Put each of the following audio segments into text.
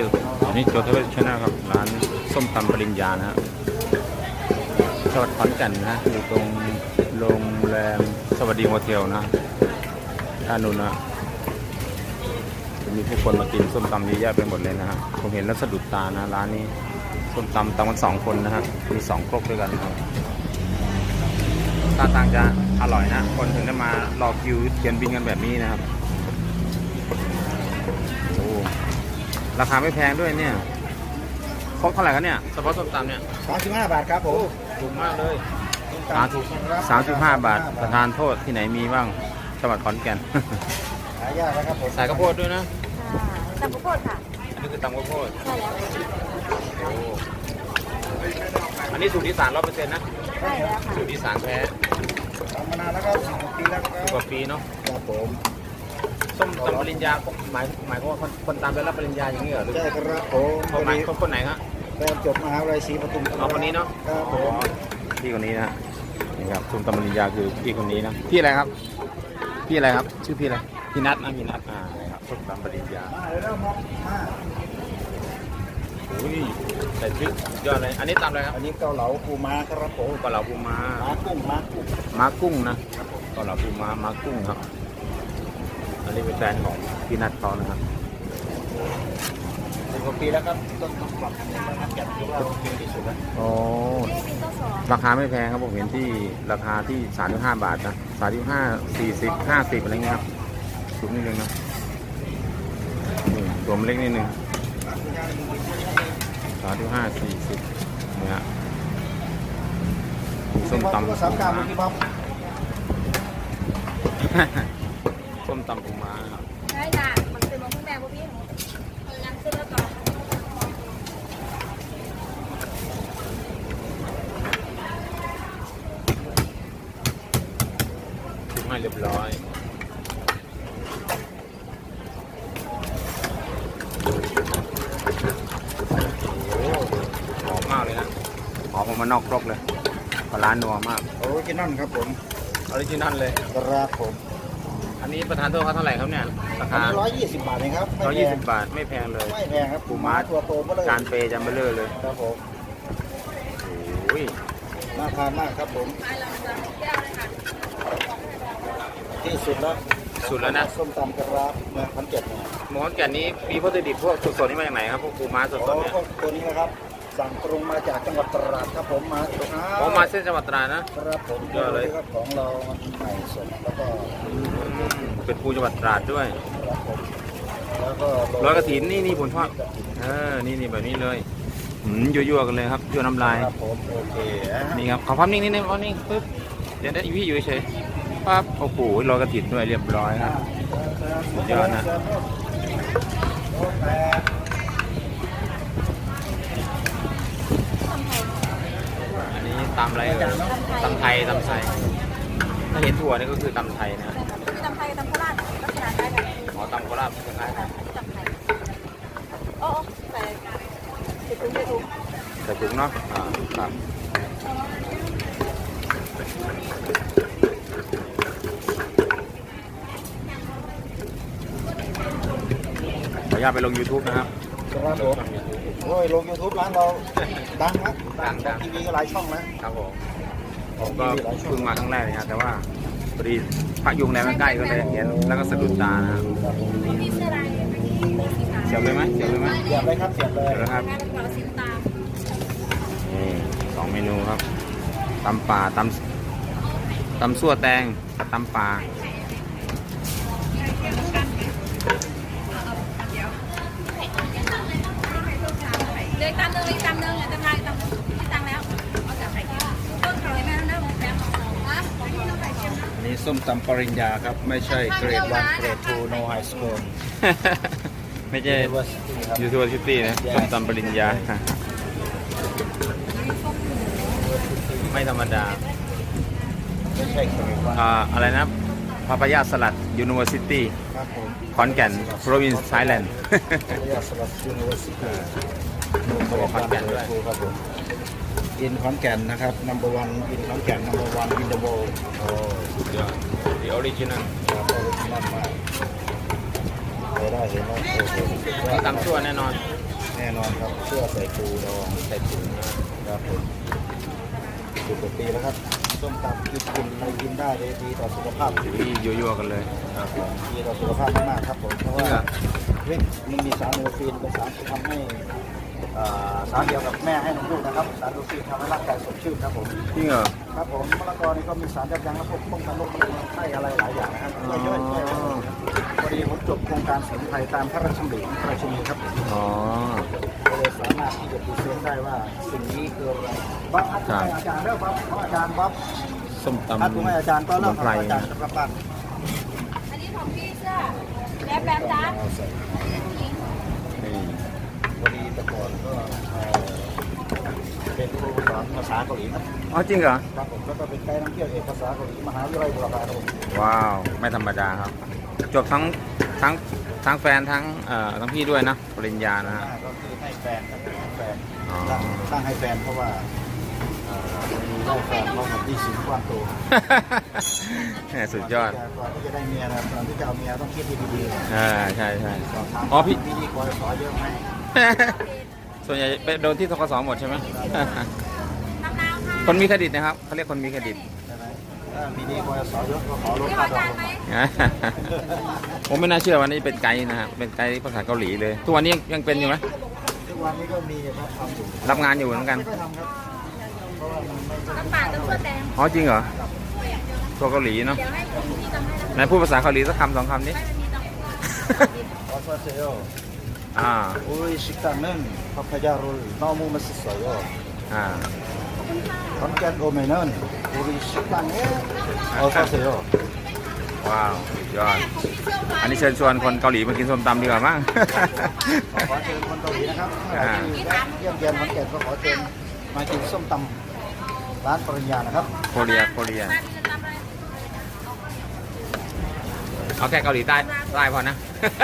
อยู่อันนี้โจทย์ชนะครับร้านส้มตำปริญญานะฮะจังหวัดขอนแก่นนะอยู่ตรงโรงแรมสวัสดีโฮเทลนะด้านนู้นนะมีผู้คนมากินส้มตำเยอะแยะไปหมดเลยนะฮะผมเห็นแล้วสะดุดตานะร้านนี้ส้มตำตำกันสองคนนะฮะมีสองครกด้วยกันนะครับท่าทางจะอร่อยนะ คนถึงได้มารอคิวเขียนบินกันแบบนี้นะครับโอ้ ราคาไม่แพงด้วยเนี่ยครบเท่าไหร่กันเนี่ยเฉพาะส้มตำเนี่ยสามสิบห้าบาทครับผมถูกมากเลยสามถูกสามสิบห้าบาทประทานโทษที่ไหนมีบ้างจังหวัดขอนแก่น หายากนะครับผมใส่ข้าวโพดด้วยนะค่ะตำข้าวโพดค่ะอันนี้คือตำข้าวโพดใช่แล้วโอ้อันนี้สูตรที่สานร้อยเปอร์เซ็นต์นะใช่แล้วค่ะสูตรที่สานแท้ทำมานานแล้วครับสิบกว่าปีแล้วคสิบกรับว่าปีเนาะครับผม ส้มตำปริญญาหมายหมายความว่าคนคนตามไปรับปริญญาอย่างนี้เหรอหรือใช่ครับผมเขาหมายคนคนไหนครับแฟนจบมหาวิทยาลัยศรีปทุมเอาคนนี้เนาะครับผอ๋อมพี่คนนี้นะฮะนี่ครับส้มตำปริญญาคือพี่คนนี้นะพี่อะไรครับ พี่อะไรครับ ชื่อพี่อะไรพี่นัทนะพี่นัทอ่าครับส้มตำปริญญามาเลยแล้วม็อกมาอุ้ยใส่พริกยอดเลยอันนี้ตำอะไรครับอันนี้เกาเหลาปูม้าครับผมกะเหลาปูม้า ม้ากุ้งม้ากุ้งม้ากุ้งนะกะเหลาปูม้าม้ากุ้งครับ อันนี้เป็นแฟนของพี่นัทเขานะครับสิบกว่าปีแล้วครับต้นตำรับในขอนแก่นที่ว่าโอเคที่สุดแล้วโอ้นี่ปีต้องสองราคาไม่แพงครับผมเห็นที่ราคาที่ 35 บาทนะ35 40 50อะไรเงี้ยครับสูงนิดนึงนะนี่ตัวมันเล็กนิดนึง35 40เนี่ยฮะส้มตำปูสามกรัมม้าพี่บ๊อบ ส้มตำปูม้าครับใช่จ้ะมันเป็นมะม่วงแดงพวกพี่หนูเอาน้ำขึ้นแล้วต่อคลุกให้เรียบร้อยโอ้หอมมากเลยนะหอมออกมานอกครกเลยปลาร้านัวมากโอ้ยกินนั่นครับผมออริจินัลเลยครับผมอั นนี้ประธานโทษเขาเท่าไหร่ครับเนี่ยราอันคานี้ร้อยยี่สิบบาทเองครับไม่ร้อยแพยี่งสิบบาทไม่แพงเลย ไม่แพงครับปูม้าตัวโตมาเลยการเปย์จำเบลเลอร์เลยครับผมโอ้ยน่าทานมากครับผม ที่สุดแล้วสุดแล้วนะส้มตำกระราบเมืองขอนแก่นเนี่ยหมอนแก่นนี้มีวัตถุดิบพวกสดๆนี่มาจากไหนครับพวกปูม้าสโอ้ดๆเนี่ยพวกตัวนี้นะครับ สั่งตรงมาจากจังหวัดตราดครับผมมาตรงอ๋อมาเส้นจังหวัดตราดนะ ครับผมเยอะเลย ครับของเรามันใหม่สดแล้วก็อืมเป็นปูจังหวัดตราดด้วยครับผมแล้วก็ร้อยกระถินนี่นี่ผมชอบเออนี่นี่แบบนี้เลยหืมยั่วๆกันเลยครับยั่วน้ำลายครับผมโอเคอะนี่ครับขอพับนิ่งนิดนึงพับนิ่งปึ๊บเดี๋ยวได้อีพี่อยู่เฉยๆปั๊บโอ้โหร้อยกระถินด้วยเรียบร้อยครับสุดยอดนะ อันนี้ ตำอะไรเอ่ยตำไทยตำไทยถ้าเห็นถั่วนี่ก็คือตำไทยนะมีตำไทยตำโคราชลักษณะคล้ายกันอ๋อตำโคราชคล้ายๆกันตำไทยโอ้โอ้ใส่ติดถุงติดถุงใส่ถุงเนาะอ่าครับขออนุญาตไปลง YouTube นะครับ ครับผมโอ้ยลงยูทูบร้านเราดังนะดังดัง ทีวีก็หลายช่องนะครับผมผมก็เพิ่งมาครั้งแรกเลยครับแต่ว่าพอดีพระยุงในมันใกล้ก็เลยเห็นแล้วก็สะดุดตานะครับพี่พี่เสื้อลายอันนี้สีขาวเสียบเลยไหมเสียบเลยไหมเสียบเลยครับเสียบเลยเสียบแล้วครับงานกระเป๋าสีน้ำตาลนี่สองเมนูครับตำป่าตำตำซั่วแตงกับตำป่า เดี๋ยวตำหนึ่งอีกตำหนึ่งอะตำไทยตำที่ตังแล้วเอาจากไข่เค็มต้นเขาเลยแม่นะแม่ฮะของพี่ต้องไข่เค็มนะอันนี้ส้มตำปริญญาครับ ไม่ใช่เกรดวันเกรดทูโนไฮสคูลไม่ใช่ยูทูบซิตี้นะส้มตำปริญญา ไม่ธรรมดาไม่ใช่เกรดวันอ่าอะไรนะพาปายาสลัดยูนิเวอร์ซิตี้ขอนแก่น province Thailand วิทยาสลัด ยูนิเวอร์ซิตี้ขอนแก่นด้วย ครับผมอินขอนแก่นนะครับ number one อินขอนแก่น number one in the world โอ้สุดยอด The original ครับออริจินอลมากเคยได้เห็นว่าโอ้โหสุดยอมีดตำชั่วแน่นอน แน่นอนครับเสื้อใส่ปูดองใส่ถุงนะครับผมสิบกว่าปีแล้วครับส้มตำกินกินอะไรกินได้เลยดีต่อสุขภาพอยู่ที่ยั่วๆกันเลยครับผมดีต่อสุขภาพมากๆครับผมเพราะจริงว่าเหรอเฮ้ยมันมีสารโมฟีนเป็นสารที่ทำให้อ่า สารเดียวกับแม่ให้นมลูกนะครับ สารโมฟีนทำให้ร่างกายสดชื่นครับผมจริงเหรอครับผมมะละกอนี่ก็มีสารยับยั้งและพวกป้องกันโรคมะเร็งไข้อะไรหลายอย่างนะครับช่วยย่อยช่วยอะไรพอดีผมจบโครงการสมุนไพรตามพระราชดำริของพระราชินีครับอ๋อก็เลยสามารถที่จะพรีเซนต์ได้ว่าสิ่งนี้คืออะไรบ๊อบอาจารย์อาจารย์เริ่มบ๊อบอาจารย์บ๊อบส้มตำถ้าคุณให้อาจารย์ก็สเริ่มุมนคไพรรับอาจารนะย์ครับบ้านอันนี้ของพี่เสื้อแรปแรปจ้า นี่ พอดีแต่ก่อนก็เอ่อเป็นครูสอนภา ษาเกาหลีครับอ๋อจริงเหรอ ครับผมแล้วก็เป็นไกด์ท่องเที่ยวเอกภาษาเกาหลีมหาวิทยาลัยบุรพาครับผมว้าว ไม่ธรรมดาครับ จบทั้งทั้งทั้งแฟนทั้งเอ่อทั้งพี่ด้วยนะปริญญานะฮะอ่าก็คือให้แฟนครับให้แฟนอ๋อตั้งตั้งให้แฟนเพราะว่าเอ่อมีได้แฟนเพราะกับที่สิงกว้างโตแหม่สุดยอดก่อนที่จะได้เมียนะครับก่อนที่จะเอาเมียต้องคิดดีๆอ่าใช่ใช่ สอบถามอ๋อพี่ พี่ดีคอยสอนเยอะไหมส่วนใหญ่ไปโดนที่ทกสหมดใช่ไหมน้ำน้ำ คนมีเครดิตนะครับเขาเรียกคนมีเครดิต ถ้าปีนี้กสยศก็ขอลดค่าดอกลผมไม่น่าเชื่อว่านี่เป็นไกด์นะครับเป็นไกด์ภาษาเกาหลีเลย ทุกวันนี้ยังเป็นอยู่ไหมทุกวันนี้ก็มีครับรับงานอยู่เหมือนกันรับปากแล้วก็แต่งอ๋อจริงเหรอตัวเกาหลีเนาะไหนพูดภาษาเกาหลีสักคำสองคำนี้ ขอโทษเซลอ่าอุ้ยชิคกี้พายนั่นพัทยาโรลน้องมูมาสสวยอ่อ่า ขอบคุณค่ะ 건can 오면은 우리 식당에 어서 오세요. ว้าวสุดยอด อันนี้เชิญชวนคนเกาหลีมากินส้มตำดีกว่ามั้ง ขอเชิญคนเกาหลีนะครับ อ่า ที่แวะเยี่ยมเยียนขอนแก่นก็ขอเชิญมากินส้มตำร้านปริญญานะครับ โคเรียโคเรีย มาพี่จะทำอะไร เอาแค่เกาหลีใต้ใต้พอนะ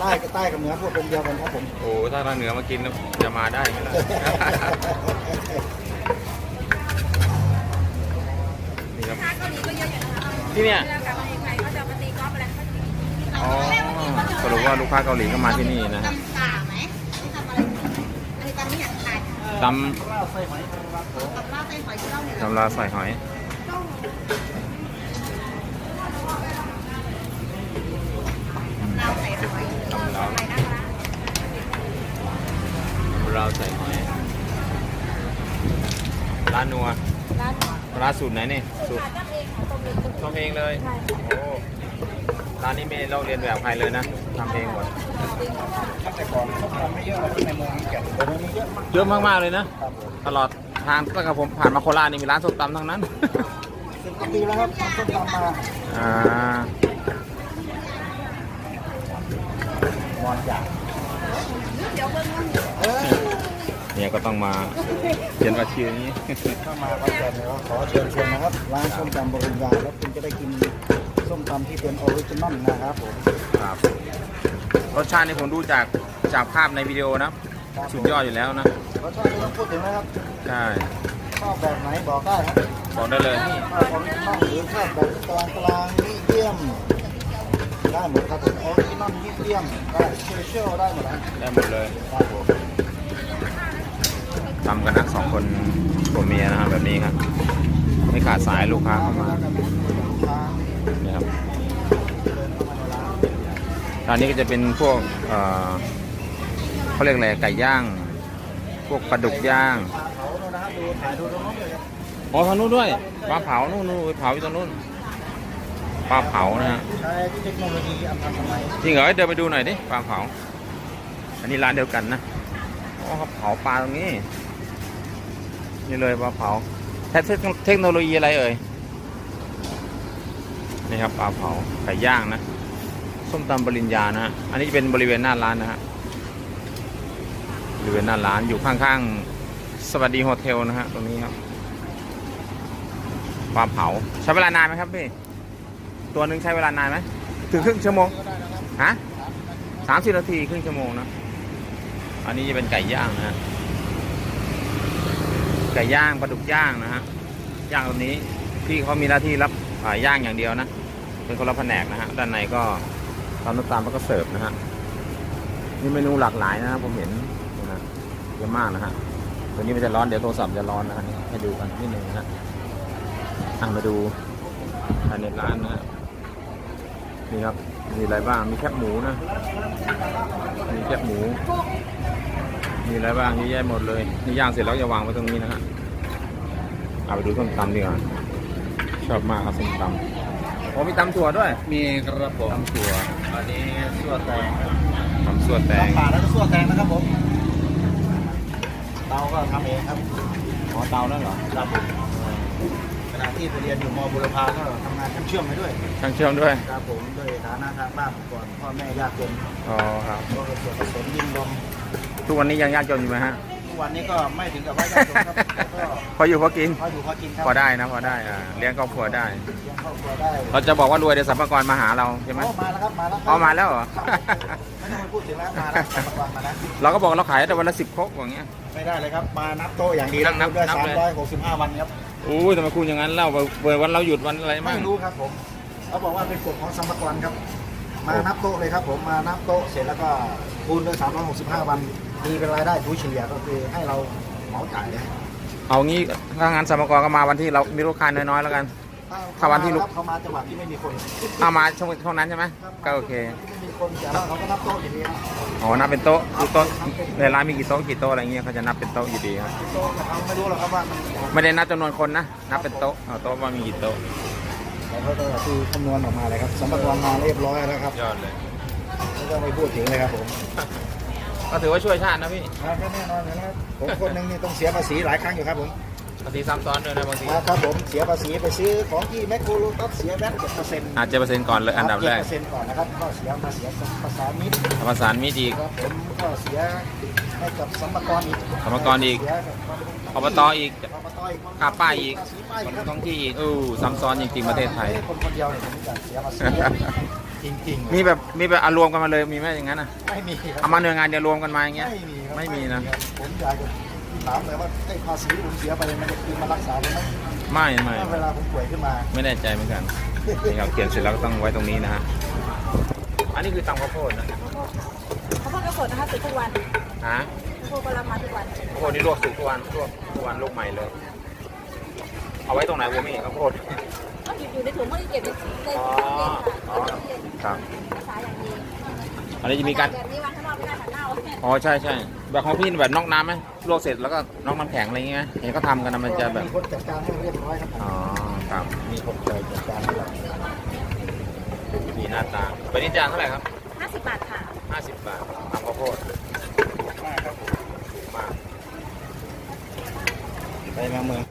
ใต้กับใต้กับเหนือพวกเป็นเดียวกันครับผม โอ้ถ้าทางเหนือมากินแล้วจะมาได้ไหมล่ะ ที่เนี่ยเวลากลับมาเองใครก็จะมาตีกอล์ฟอะไรเขาจะมีอ๋อสรุปว่าลูกค้าเกาหลีก็มาที่นี่นะฮะตำป่าไหมทำอะไรอันนี้ตำไม่อยากทานตข้าวไส้ไหมครับผมกับลาบไส้หอยที่เราเนี่ยำตำลาใส่หอยเราใส่หอยตำลาวอะไรนะคะเราใส่หอยร้านนัวร้านร้านสูตรไหนนี่สูตรขาตั้งเองค่ะต้มเอง ทำเองเลยใช่โอ้ร้านนี้ไม่ลอกเรียนแบบใครเลยนะทำเองหมดตั้งแต่ก่อนส้มตำไม่เยอะเราที่ในเมืองขอนแก่นแต่เดี๋ยวนี้เยอะมากเยอะมากๆเลยนะ ครับผมตลอดทางตั้งแต่ผมผ่านมาโคราชนี่มีร้านส้มตำทั้งนั้น สิบกว่าปีแล้วครับทำส้มตำมาอ่า มอนจาก เดี๋ยวเบิ้งว่า เออ เนี่ยก็ต้องมาเขียนว่าชื่อนี้ถ้ามาขอนแก่นเนี่ยก็ขอเชิญชวนนะครับร้านส้มตำบริญญาแล้วคุณจะได้กินส้มตำที่เป็นออริจินอลนะครับผมครับรสชาตินี่ผมดูจากจากภาพในวิดีโอนะสุดยอดอยู่แล้วนะรสชาติไม่ต้องพูดถึงนะครับใช่ชอบแบบไหนบอกได้ครับบอกได้เลยชอบออริจินอลหรือชอบแบบกลางกลางๆมีเดียมได้หมดครับผมออริจินอลมีเดียมได้สเปเชียลได้หมดนะได้หมดเลยครับผม ทำกันนะสองคนผัวเมียนะครับแบบนี้ครับ ไม่ขาดสายลูกค้าเข้ามานี่ครับร้านนี้ก็จะเป็นพวกเอ่อเขาเรียกอะไรไก่ย่าง พวกปลาดุกย่างปลาเผาน่นนะครับดูถ่ายดูตรงนู้นเลยอ๋อทางนู้นด้วยปลาเผานู่นนู่นเผาอยู่ตรงนู้นปลาเผานะฮะใช้เทคโนโลยีอันทันสมัยจริงเหรอเดินไปดูหน่อยดิปลาเผา อันนี้ร้านเดียวกันนะอ๋อเขาเผาปลาตรงนี้ นี่เลยปลาเผาใช้เทคโนโลยีอะไรเอ่ยนี่ครับปลาเผาไก่ย่างนะส้มตำปริญญานะฮะอันนี้จะเป็นบริเวณหน้าร้านนะฮะบริเวณหน้าร้านอยู่ข้างๆสวัสดีโฮเทลนะฮะตรงนี้ครับปลาเผาใช้เวลานานไหมครับพี่ตัวหนึ่งใช้เวลานานไหมถึงครึ่งชั่วโมงฮะสามสิบนาทีครึ่งชั่วโมงนะอันนี้จะเป็นไก่ย่างนะฮะ ไก่ย่างปลาดุกย่างนะฮะย่างตรงนี้พี่เขามีหน้าที่รับย่างอย่างเดียวนะ เป็นคนละแผนกนะฮะด้านในก็ตามน้ำตาลแล้วก็เสิร์ฟนะฮะมีเมนูหลากหลายนะครับผมเห็นนะเยอะมากนะฮะตัวนี้มันจะร้อนเดี๋ยวโทรศัพท์จะร้อนนะฮะให้ดูกันนิดหนึ่งนะฮะอะมาดูภายในร้านนะฮะนี่ครับมีอะไรบ้างมีแคบหมูนะมีแคบหมู มีอะไรบ้างเยอะแยะหมดเลยนี่ย่างเสร็จแล้วจะวางไว้ตรงนี้นะฮะเอาไปดูส้มตำดีกว่าชอบมากครับส้มตำโอ้มีตำถั่วด้วย มีครับผมตำถั่วอันนี้สั่วแตงครับตำส่วนแตงน้ำป่าแล้วก็สั่วแตงนะครับผมเตาก็ทำเองครับอ๋อเตานั่นเหรอครับผมขณะที่ไปเรียนอยู่มบุรพาก็ทำงานช่างเชื่อมไปด้วยช่างเชื่อมด้วยครับผมด้วยฐานะทางบ้านก่อนพ่อแม่ยากจนอ๋อครับก็เป็นส่วนผสมดินลม ทุกวันนี้ยังยากจนอยู่ไหมฮะทุกวันนี้ก็ไม่ถึงกับว่ายากจนครับแต่ก็พออยู่พอกินพออยู่พอกินครับพอได้นะพอได้อ่าเลี้ยงครอบครัวได้ เลี้ยงครอบครัวได้เราจะบอกว่ารวยเดี๋ยวสัมภากรมาหาเราใช่ไหมโอ้มาแล้วครับมาแล้วอ๋อมาแล้วเหรอ ไม่ต้องไปพูดถึงแล้วมาแล้วสมัครวันมาแล้วเราก็บอกเราขายแต่วันละสิบครกอย่างเงี้ย ไม่ได้เลยครับมานับโต๊ะอย่างดีนับนับด้วยนับสามเลย ร้อยหกสิบห้าวันครับอู้ยทำไมคุณอย่างนั้นเล่าเปิดวันเราหยุดวันอะไรไม่มั่งรู้ครับผมเขาบอกว่าเป็นกฎของสมรกรครับ มานับโต๊ะเลยครับผมมานับโต๊ะเสร็จแล้วก็คูณด้วยสามร้อยหกสิบห้าวัน มีเป็นรายได้ทุเฉลี่ยก็คือให้เราเหมาจ่ายเลยเอางี้ถ้างานสัมภากรก็มาวันที่เรามีลูกค้าน้อยๆแล้วกัน ถ้าวันที่ลูก เขามาจังหวัดที่ไม่มีคนเอามาช่วงช่วงนั้นใช่ไหมก็โอเคไม่มีคนแต่ว่าเขาก็นับโต๊ะอย่างนี้ครับอ๋อนับเป็นโต๊ะคือโต๊ะในร้านมีกี่โต๊ะกี่โต๊ะอะไรเงี้ยเขาจะนับเป็นโต๊ะอยู่ดีครับโต๊ะแต่เขาไม่รู้หรอกครับว่ามันไม่ได้นับจำนวนคนนะนับเป็นโต๊ะเอาโต๊ะว่ามีกี่โต๊ะเราก็คือคำนวณออกมาเลยครับสมรกรมาเรียบร้อยแล้วครับยอดเลยไม่ต้องไปพูดถึงเลยครับผม ก็ถือว่าช่วยชาตินะพี่ครับแน่นอนนะครับผมคนหนึงนี่ต้องเสียภาษีหลายครั้งอยู่ครับผมบางทีซ้ำซ้อนด้วยนะบางทีครับผมเสียภาษีไปซื้อของที่แมคโครโลตัสเสียแวตเจ็ดเปอร์เซ็นต์อาจจะเปอร์เซ็นต์ก่อนเลยอันดับแรกเปอร์เซ็นต์ก่อนนะครับก็เสียมาเสียภาษามิตรประสานมีดอีกครับผมก็เสียให้กับสัมปกรอีกสัมภากรอีกเสียกับอบตอีกอบตอีกค่าป้ายอีกภษีป้ายคอีนกครับท้องที่อีกอู้ซ้ำซ้อนจริงๆประเทศไทยคนคนเดียวเนี่ยผมจะเสียภาษี จริงๆมีแบบมีแบบเอารวมกันมาเลยมีไหมอย่างนั้นอะไม่มีครับเอามาหน่วยงานเดียวรวมกันมาอย่างเงี้ย ไม่มีครับไม่มีนะผมอยากจะถามเลยว่าไอ้ภาษีที่ผมเสียไปมันจะคืนมารักษาผมไหมไม่ไม่ถ้าเวลาผมป่วยขึ้นมาไม่แน่ใจเหมือนกันนี่ครับเขียนเสร็จแล้วก็ต้องไว้ตรงนี้นะฮะอันนี้คือตำข้าวโพดนะเขาพูดกระสดนะคะสุดทุกวันฮะโทรก็รับมาทุกวันข้าวโพดนี่ลวกสุกทุกวันลวกทุกวันลูกใหม่เลย เอาไว้ตรงไหนวะมี่ข้าวโพดก็หยิบอยู่ในถุงเมื่อกี้เก็บในในอ๋อตู้เย็นค่ะตู้เย็นครับภาษาอย่างดีอันนี้จะมีการแบบนี้วางข้างนอกไม่ได้ค่ะเน่าอ๋อใช่ใช่แบบของพี่แบบนอกน้ำไหมลวกเสร็จแล้วก็นอกน้ำแข็งอะไรอย่างเงี้ยเห็นเขาทำกันนะมันจะแบบมีคนจัดการให้เรียบร้อยครับอ๋อครับมีคนคอยจัดการให้เรามีหน้าตาวันนี้จานเท่าไหร่ครับห้าสิบบาทค่ะ50บาทตำข้าวโพดมากครับผมถูกมากไปมาเมือง